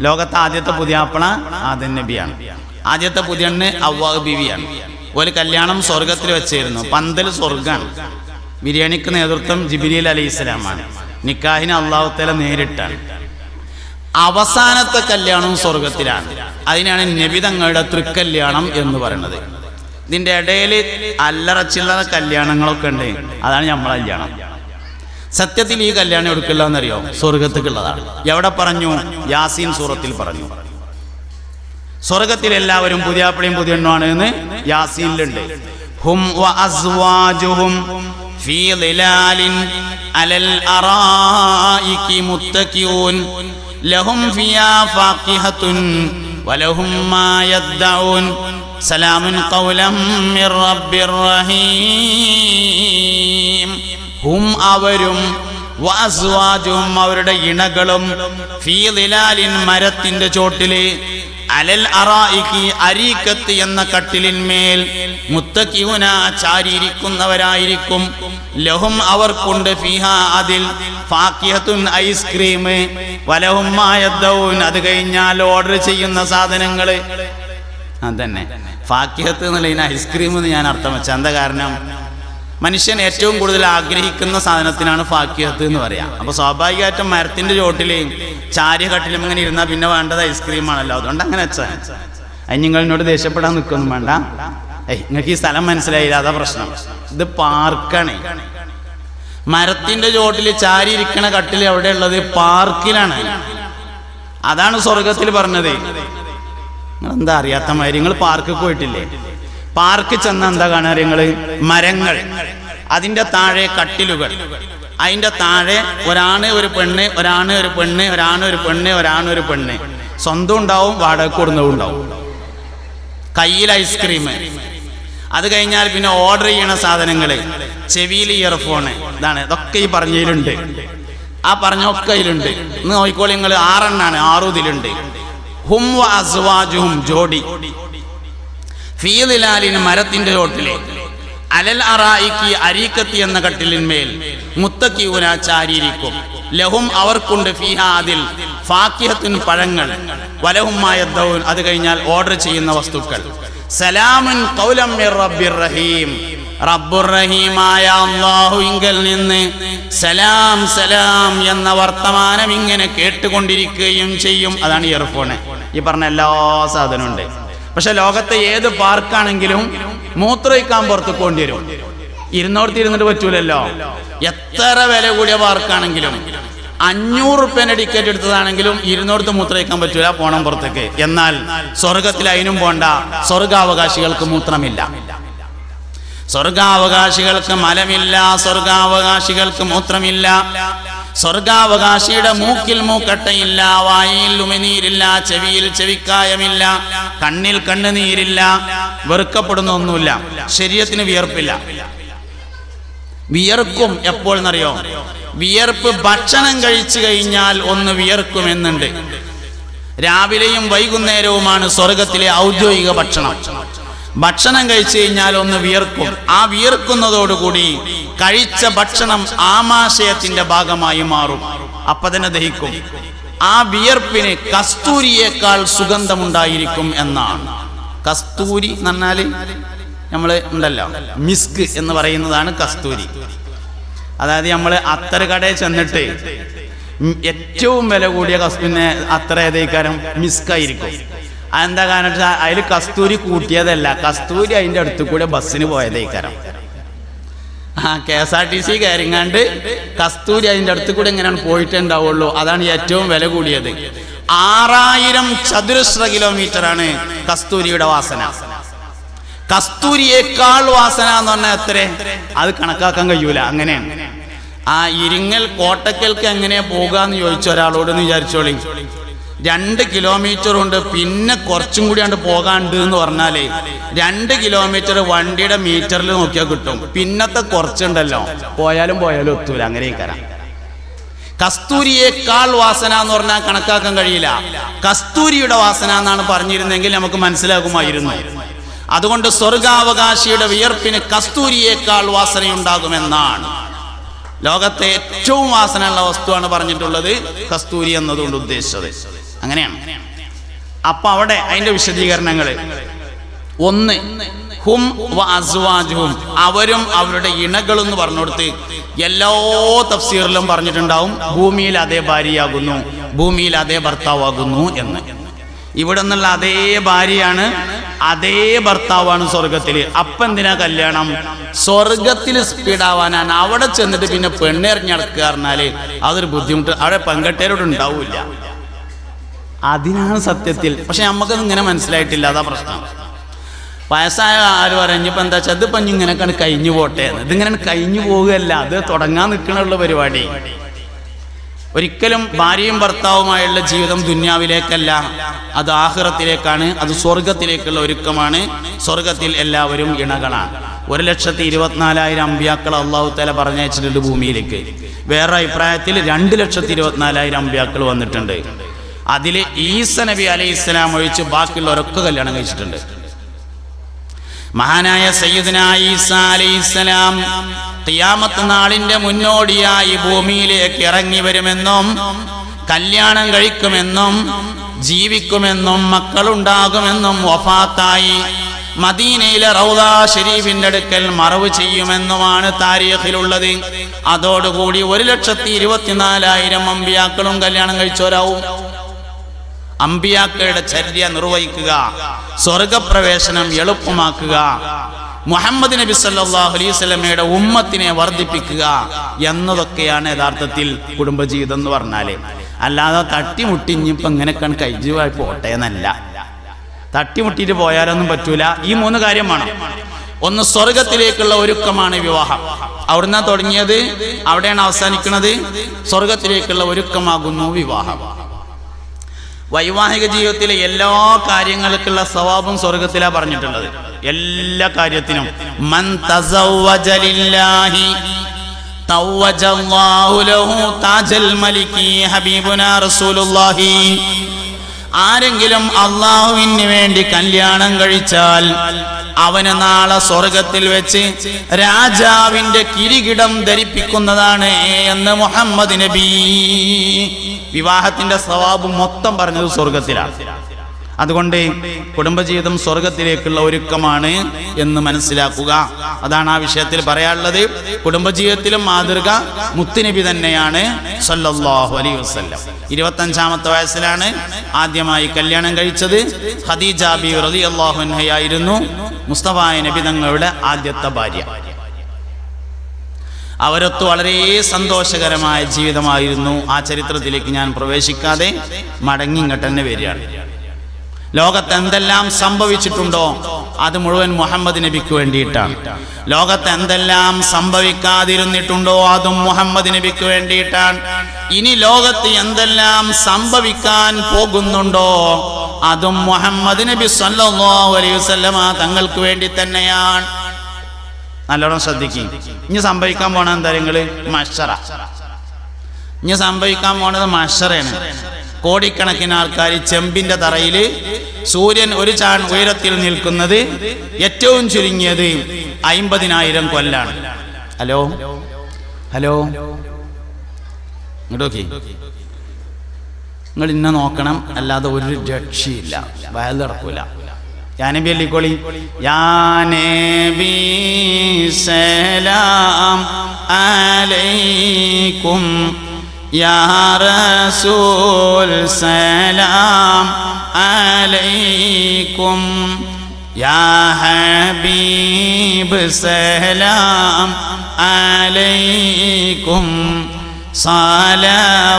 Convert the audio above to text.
ലോകത്തെ ആദ്യത്തെ പുതിയാപ്പള ആദൻ നബിയാണ്. ആദ്യത്തെ പുതിയണ്ണ് അവ്വാഹ് ബിവിയാണ്. ഒരു കല്യാണം സ്വർഗത്തിൽ വെച്ചിരുന്നു. പന്തൽ സ്വർഗാണ് ബിരിയാണിക്ക് നേതൃത്വം ജിബിരിൽ അലി ഇസ്ലാമാണ് നിക്കാഹിന് അള്ളാഹുത്തല നേരിട്ടാണ്. അവസാനത്തെ കല്യാണവും സ്വർഗത്തിലാണ് അതിനാണ് നബി തങ്ങളുടെ തൃക്കല്യാണം എന്ന് പറയുന്നത്. ഇതിന്റെ ഇടയിൽ അല്ലറ കല്യാണങ്ങളൊക്കെ ഉണ്ട്. അതാണ് നമ്മളെ കല്യാണം. സത്യത്തിൽ ഈ കല്യാണം എടുക്കില്ലെന്നറിയോ? സ്വർഗത്തേക്കുള്ളതാണ്. എവിടെ പറഞ്ഞു? യാസീൻ സൂറത്തിൽ പറഞ്ഞു. സ്വർഗത്തിൽ എല്ലാവരും പുതിയാപ്പിളിയും പുതിയണ്ണുമാണ് എന്ന് യാസീനിലുണ്ട്. ഹും വ അസ്വാജുഹും ഫീ അലൽ ലഹും വലഹും മാ യദ്ദഊൻ. സലാമുൻ മിർ റഹീം. ഹും അവരും വാസ്വാജും അവരുടെ ഇണകളും ഫീലിലാലിൻ മരത്തിന്റെ ചോട്ടിൽ അലൽ അറായിക്ക് അരീക്കത്ത് എന്ന കട്ടിലിന്മേൽ മുത്തക്കിവുന ചാരിയിരിക്കുന്നവരായിരിക്കും. ലഹും അവർക്കുണ്ട് ഫിഹ അതിൽ ഫാക്യത്തുൻ ഐസ്ക്രീം വലഹും മായദ്ദൗൻ അത് കഴിഞ്ഞാൽ ഓർഡർ ചെയ്യുന്ന സാധനങ്ങൾ. അതന്നെ. ഫാക്യത്ത് എന്നുള്ളതിന് ഐസ്ക്രീം എന്ന് ഞാൻ അർത്ഥം വെച്ച. എന്താ കാരണം? മനുഷ്യൻ ഏറ്റവും കൂടുതൽ ആഗ്രഹിക്കുന്ന സാധനത്തിനാണ് ഫാക്കിയത്ത് എന്ന് പറയാം. അപ്പോൾ സ്വാഭാവികമായിട്ടും മരത്തിന്റെ ചോട്ടിലെയും ചാരികട്ടിലും ഇങ്ങനെ ഇരുന്നാൽ പിന്നെ വേണ്ടത് ഐസ്ക്രീം ആണല്ലോ. അതുകൊണ്ട് അങ്ങനെ വെച്ചാൽ നിങ്ങൾ എന്നോട് ദേഷ്യപ്പെടാൻ നിൽക്കൊന്നും വേണ്ട. ഏയ് നിങ്ങൾക്ക് ഈ സ്ഥലം മനസ്സിലായില്ല. അതാ പ്രശ്നം. ഇത് പാർക്കാണ്. മരത്തിന്റെ ചോട്ടിൽ ചാരി ഇരിക്കണ കട്ടിൽ എവിടെ ഉള്ളത് പാർക്കിലാണ്. അതാണ് സ്വർഗത്തിൽ പറഞ്ഞത്. നിങ്ങൾ എന്താ അറിയാത്ത മാതിരി? നിങ്ങൾ പാർക്കിൽ പോയിട്ടില്ലേ? പാർക്ക് ചെന്ന എന്താ കാണുക നിങ്ങൾ? മരങ്ങൾ. അതിന്റെ താഴെ കട്ടിലുകൾ. അതിന്റെ താഴെ ഒരാണ് ഒരു പെണ്ണ് ഒരാണ് ഒരു പെണ്ണ് ഒരാണ് ഒരു പെണ്ണ് ഒരാണ് ഒരു പെണ്ണ്. സ്വന്തം ഉണ്ടാവും വാടക കൊടുന്നതും ഉണ്ടാവും. കയ്യിൽ ഐസ്ക്രീം. അത് കഴിഞ്ഞാൽ പിന്നെ ഓർഡർ ചെയ്യണ സാധനങ്ങൾ. ചെവിയിൽ ഇയർഫോണ്. ഇതാണ്. ഇതൊക്കെ ഈ പറഞ്ഞതിലുണ്ട്. ആ പറഞ്ഞ ഒക്കെ ഇതിലുണ്ട്. ഇന്ന് നോക്കിക്കോളി നിങ്ങൾ ആറെണ്ണാണ്. ആറു ഇതിലുണ്ട്. ഹും വ അസ്വാജുഹും ജോഡി. ഫീലിലാലിന് മരത്തിന്റെ ചോട്ടിലെ അലൽ അറായിക്ക് അരീക്കത്തി എന്ന കട്ടിലിന്മേൽ മുത്തക്കിയൂന ചാരിയിരിക്കും. ലഹും അവർക്കുണ്ട് ഫീഹ അതിൽ ഫാക്കിഹത്തിൻ പഴങ്ങൾ. വലഹുമായ ദൗൻ അത് കഴിഞ്ഞാൽ ഓർഡർ ചെയ്യുന്ന വസ്തുക്കൾ. സലാമുൻ കൗലം റബ്ബിർ റഹീം. റബ്ബുർ റഹീമായ അള്ളാഹുവിങ്കൽ നിന്ന് സലാം സലാം എന്ന വർത്തമാനം ഇങ്ങനെ കേട്ടുകൊണ്ടിരിക്കുകയും ചെയ്യും. അതാണ് ഇയർഫോണ്. ഈ പറഞ്ഞ എല്ലാ സാധനവും ഉണ്ട്. പക്ഷെ ലോകത്തെ ഏത് പാർക്കാണെങ്കിലും മൂത്രയിക്കാൻ പുറത്ത് കൊണ്ടുവരും ഇരുന്നോടത്ത് ഇരുന്നിട്ട് പറ്റൂലല്ലോ. എത്ര വില കൂടിയ പാർക്കാണെങ്കിലും. അഞ്ഞൂറ് റുപ്യന്റെ ടിക്കറ്റ് എടുത്തതാണെങ്കിലും ഇരുന്നോടത്ത് മൂത്രയിക്കാൻ പറ്റൂല പോണം പുറത്തേക്ക്. എന്നാൽ സ്വർഗത്തിൽ അതിനും പോണ്ട. സ്വർഗാവകാശികൾക്ക് മൂത്രമില്ല. സ്വർഗാവകാശികൾക്ക് മലമില്ല. സ്വർഗാവകാശികൾക്ക് മൂത്രമില്ല. സ്വർഗാവകാശിയുടെ മൂക്കിൽ മൂക്കട്ടയില്ല വായിൽ ഉമിനീരില്ല ചെവിയിൽ ചെവിക്കായമില്ല കണ്ണിൽ കണ്ണുനീരില്ല വെറുക്കപ്പെടുന്ന ഒന്നുമില്ല ശരീരത്തിന് വിയർപ്പില്ല. വിയർക്കും എപ്പോൾ എന്നറിയോ വിയർപ്പ് ഭക്ഷണം കഴിച്ചു കഴിഞ്ഞാൽ ഒന്ന് വിയർക്കുമെന്നുണ്ട്. രാവിലെയും വൈകുന്നേരവുമാണ് സ്വർഗത്തിലെ ഔദ്യോഗിക ഭക്ഷണം. ഭക്ഷണം കഴിച്ചു കഴിഞ്ഞാൽ ഒന്ന് വിയർക്കും. ആ വിയർക്കുന്നതോടുകൂടി കഴിച്ച ഭക്ഷണം ആമാശയത്തിന്റെ ഭാഗമായി മാറും. അപ്പൊ തന്നെ ദഹിക്കും. ആ വിയർപ്പിന് കസ്തൂരിയേക്കാൾ സുഗന്ധമുണ്ടായിരിക്കും എന്നാണ്. കസ്തൂരി എന്ന് പറഞ്ഞാൽ ഉണ്ടല്ലോ മിസ്ക് എന്ന് പറയുന്നതാണ് കസ്തൂരി. അതായത് നമ്മൾ അത്തര കടയിൽ ചെന്നിട്ട് ഏറ്റവും വില കൂടിയ കസ് പിന്നെ അത്ര ഏതേക്കാരം? മിസ്കായിരിക്കും. അതെന്താ കാരണം അതിൽ കസ്തൂരി കൂട്ടിയതല്ല. കസ്തൂരി അതിന്റെ അടുത്ത് കൂടെ ബസ്സിന് പോയതേക്കാരം. ആ K S R T C കയറിങ്ങാണ്ട് കസ്തൂരി അതിന്റെ അടുത്ത് കൂടെ എങ്ങനെയാണ് പോയിട്ടുണ്ടാവുള്ളൂ. അതാണ് ഏറ്റവും വില കൂടിയത്. ആറായിരം ചതുരശ്ര കിലോമീറ്റർ ആണ് കസ്തൂരിയുടെ വാസന. കസ്തൂരിയേക്കാൾ വാസന എന്ന് പറഞ്ഞാൽ എത്ര അത് കണക്കാക്കാൻ കഴിയൂല. അങ്ങനെയാണ്. ആ ഇരിങ്ങൽ കോട്ടക്കൽക്ക് എങ്ങനെയാ പോകാന്ന് ചോദിച്ച ഒരാളോട് വിചാരിച്ചോളി. രണ്ട് കിലോമീറ്റർ ഉണ്ട്. പിന്നെ കുറച്ചും കൂടി അങ്ങോട്ട് പോകാണ്ട് എന്ന് പറഞ്ഞാലേ രണ്ട് കിലോമീറ്റർ വണ്ടിയുടെ മീറ്ററിൽ നോക്കിയാൽ കിട്ടും. പിന്നത്തെ കുറച്ചുണ്ടല്ലോ. പോയാലും പോയാലും ഒത്തൂല. അങ്ങനെ കരാം കസ്തൂരിയേക്കാൾ വാസന എന്ന് പറഞ്ഞാൽ കണക്കാക്കാൻ കഴിയില്ല. കസ്തൂരിയുടെ വാസന എന്നാണ് പറഞ്ഞിരുന്നെങ്കിൽ നമുക്ക് മനസ്സിലാകുമായിരുന്നു. അതുകൊണ്ട് സ്വർഗാവകാശിയുടെ വിയർപ്പിന് കസ്തൂരിയേക്കാൾ വാസനയുണ്ടാകുമെന്നാണ്. ലോകത്തെ ഏറ്റവും വാസനയുള്ള വസ്തുവാണ് പറഞ്ഞിട്ടുള്ളത് കസ്തൂരി എന്നതുകൊണ്ട് ഉദ്ദേശിച്ചത്. അങ്ങനെയാണ്. അപ്പൊ അവിടെ അതിന്റെ വിശദീകരണങ്ങൾ ഒന്ന് ഹും വ അസ്വാജുഹും. അവരും അവരുടെ ഇണകളും എന്ന് പറഞ്ഞുകൊടുത്ത് എല്ലാ തഫ്സീറിലും പറഞ്ഞിട്ടുണ്ടാവും ഭൂമിയിൽ അതേ ഭാര്യയാകുന്നു ഭൂമിയിൽ അതേ ഭർത്താവാകുന്നു എന്ന്. ഇവിടെ നിന്നുള്ള അതേ ഭാര്യയാണ് അതേ ഭർത്താവാണ് സ്വർഗത്തിൽ അപ്പൊ എന്തിനാ കല്യാണം? സ്വർഗത്തിൽ സ്പീഡാവാനാണ്. അവിടെ ചെന്നിട്ട് പിന്നെ പെണ്ണെറിഞ്ഞടക്കുക പറഞ്ഞാൽ അതൊരു ബുദ്ധിമുട്ട്. അവിടെ പെങ്കട്ടേരോട് ഉണ്ടാവില്ല. അതിനാണ് സത്യത്തിൽ. പക്ഷെ നമുക്കത് ഇങ്ങനെ മനസ്സിലായിട്ടില്ല. അതാ പ്രശ്നം. വയസ്സായ ആര് പറഞ്ഞപ്പോൾ എന്താ വെച്ചാൽ അതിപ്പം ഇങ്ങനെ കഴിഞ്ഞു പോട്ടെ. ഇതിങ്ങനെ കഴിഞ്ഞു പോവുകയല്ല. അത് തുടങ്ങാൻ നിൽക്കണുള്ള പരിപാടി. ഒരിക്കലും ഭാര്യയും ഭർത്താവുമായുള്ള ജീവിതം ദുന്യാവിലേക്കല്ല. അത് ആഹ്റത്തിലേക്കാണ് അത് സ്വർഗത്തിലേക്കുള്ള ഒരുക്കമാണ്. സ്വർഗത്തിൽ എല്ലാവരും ഇണകളാണ്. ഒരു ലക്ഷത്തി ഇരുപത്തിനാലായിരം അമ്പ്യാക്കൾ അള്ളാഹു തല പറഞ്ഞയച്ചിട്ടുണ്ട് ഭൂമിയിലേക്ക്. വേറെ അഭിപ്രായത്തിൽ രണ്ട് ലക്ഷത്തി ഇരുപത്തിനാലായിരം അമ്പ്യാക്കൾ വന്നിട്ടുണ്ട്. അതിൽ ഈസ നബി അലൈഹി ഇസ്ലാം ഒഴിച്ച് ബാക്കിയുള്ളവരൊക്കെ കല്യാണം കഴിച്ചിട്ടുണ്ട്. മഹാനായ സയ്യിദ്ന ഈസ അലൈഹിസ്സലാം തിയാമത്ത് നാളിന്റെ മുന്നോടിയായി ഭൂമിയിലേക്ക് ഇറങ്ങി വരുമെന്നും കല്യാണം കഴിക്കുമെന്നും ജീവിക്കുമെന്നും മക്കളുണ്ടാകുമെന്നും വഫാത്തായി മദീനയിലെ റൗദ ഷെരീഫിന്റെ അടുക്കൽ മറവ് ചെയ്യുമെന്നുമാണ് താരീഖിലുള്ളത്. അതോടുകൂടി ഒരു ലക്ഷത്തി ഇരുപത്തിനാലായിരം അമ്പിയാക്കളും കല്യാണം കഴിച്ചവരാവും. അമ്പിയാക്കളുടെ ചര്യ നിർവഹിക്കുക സ്വർഗപ്രവേശനം എളുപ്പമാക്കുക മുഹമ്മദ് നബി സല്ലാഹു അലൈഹി സ്വലമയുടെ ഉമ്മത്തിനെ വർദ്ധിപ്പിക്കുക എന്നതൊക്കെയാണ് യഥാർത്ഥത്തിൽ കുടുംബജീവിതം എന്ന് പറഞ്ഞാൽ. അല്ലാതെ തട്ടിമുട്ടിഞ്ഞിപ്പോ ഇങ്ങനെയൊക്കെ കൈജീവായി പോട്ടെ എന്നല്ല. തട്ടിമുട്ടിയിട്ട് പോയാലൊന്നും പറ്റൂല. ഈ മൂന്ന് കാര്യമാണ് ഒന്ന് സ്വർഗത്തിലേക്കുള്ള ഒരുക്കമാണ് വിവാഹം. അവിടുന്ന് തുടങ്ങിയത്? അവിടെയാണ് അവസാനിക്കുന്നത്? സ്വർഗത്തിലേക്കുള്ള ഒരുക്കമാകുന്നു വിവാഹം. വൈവാഹിക ജീവിതത്തിലെ എല്ലാ കാര്യങ്ങൾക്കുള്ള സ്വഭാവം സ്വർഗത്തിലാ പറഞ്ഞിട്ടുള്ളത്. എല്ലാ കാര്യത്തിനും. മൻ ആരെങ്കിലും അള്ളാഹുവിന് വേണ്ടി കല്യാണം കഴിച്ചാൽ അവന് നാളെ സ്വർഗത്തിൽ വെച്ച് രാജാവിന്റെ കിരീടം ധരിപ്പിക്കുന്നതാണ് എന്ന് മുഹമ്മദ് നബി. വിവാഹത്തിന്റെ സ്വഭാവം മൊത്തം പറഞ്ഞത് സ്വർഗത്തിലാണ് അതുകൊണ്ട് കുടുംബജീവിതം സ്വർഗത്തിലേക്കുള്ള ഒരുക്കമാണ് എന്ന് മനസ്സിലാക്കുക. അതാണ് ആ വിഷയത്തിൽ പറയാനുള്ളത്. കുടുംബജീവിതത്തിലും മാതൃക മുത്തുനബി തന്നെയാണ് സല്ലല്ലാഹു അലൈഹി വസല്ലം. ഇരുപത്തഞ്ചാമത്തെ വയസ്സിലാണ് ആദ്യമായി കല്യാണം കഴിച്ചത്. ഖദീജ ബി റളിയല്ലാഹു മുസ്തഫായ നബി തങ്ങളുടെ ആദ്യത്തെ ഭാര്യ. അവരൊത്ത് വളരെ സന്തോഷകരമായ ജീവിതമായിരുന്നു. ആ ചരിത്രത്തിലേക്ക് ഞാൻ പ്രവേശിക്കാതെ മടങ്ങി ഇങ്ങോട്ട് തന്നെ വരികയാണ്. ലോകത്ത് എന്തെല്ലാം സംഭവിച്ചിട്ടുണ്ടോ അത് മുഴുവൻ മുഹമ്മദ് നബിക്ക് വേണ്ടിയിട്ടാണ്. ലോകത്ത് എന്തെല്ലാം സംഭവിക്കാതിരുന്നിട്ടുണ്ടോ അതും മുഹമ്മദ് നബിക്ക് വേണ്ടിയിട്ടാണ്. ഇനി ലോകത്ത് എന്തെല്ലാം സംഭവിക്കാൻ പോകുന്നുണ്ടോ അതും മുഹമ്മദ് നബി സല്ലല്ലാഹു അലൈഹി വസല്ലമ തങ്ങൾക്ക് വേണ്ടി തന്നെയാണ്. നല്ലോണം ശ്രദ്ധിക്കും. ഇനി സംഭവിക്കാൻ പോണ എന്താ നിങ്ങൾ? മഷറ. ഇനി സംഭവിക്കാൻ പോണത് മഷറയാണ്. കോടിക്കണക്കിന് ആൾക്കാർ ചെമ്പിന്റെ തറയിൽ സൂര്യൻ ഒരു ചാൺ ഉയരത്തിൽ നിൽക്കുന്നത് ഏറ്റവും ചുരുങ്ങിയത് അയിമ്പതിനായിരം കൊല്ലാണ്. ഹലോ? ഹലോ? ഇങ്ങോട്ടോക്കെ നിങ്ങൾ ഇന്നെ നോക്കണം അല്ലാതെ ഒരു രക്ഷയില്ല. വയൽ നടക്കൂല യാനബി അല്ലിക്കോളി യാനബി സലാം അലൈക്കും. യാ റസൂൽ സലാം അലൈക്കും. യാ ഹബീബ് സലാം അലൈക്കും. സലാം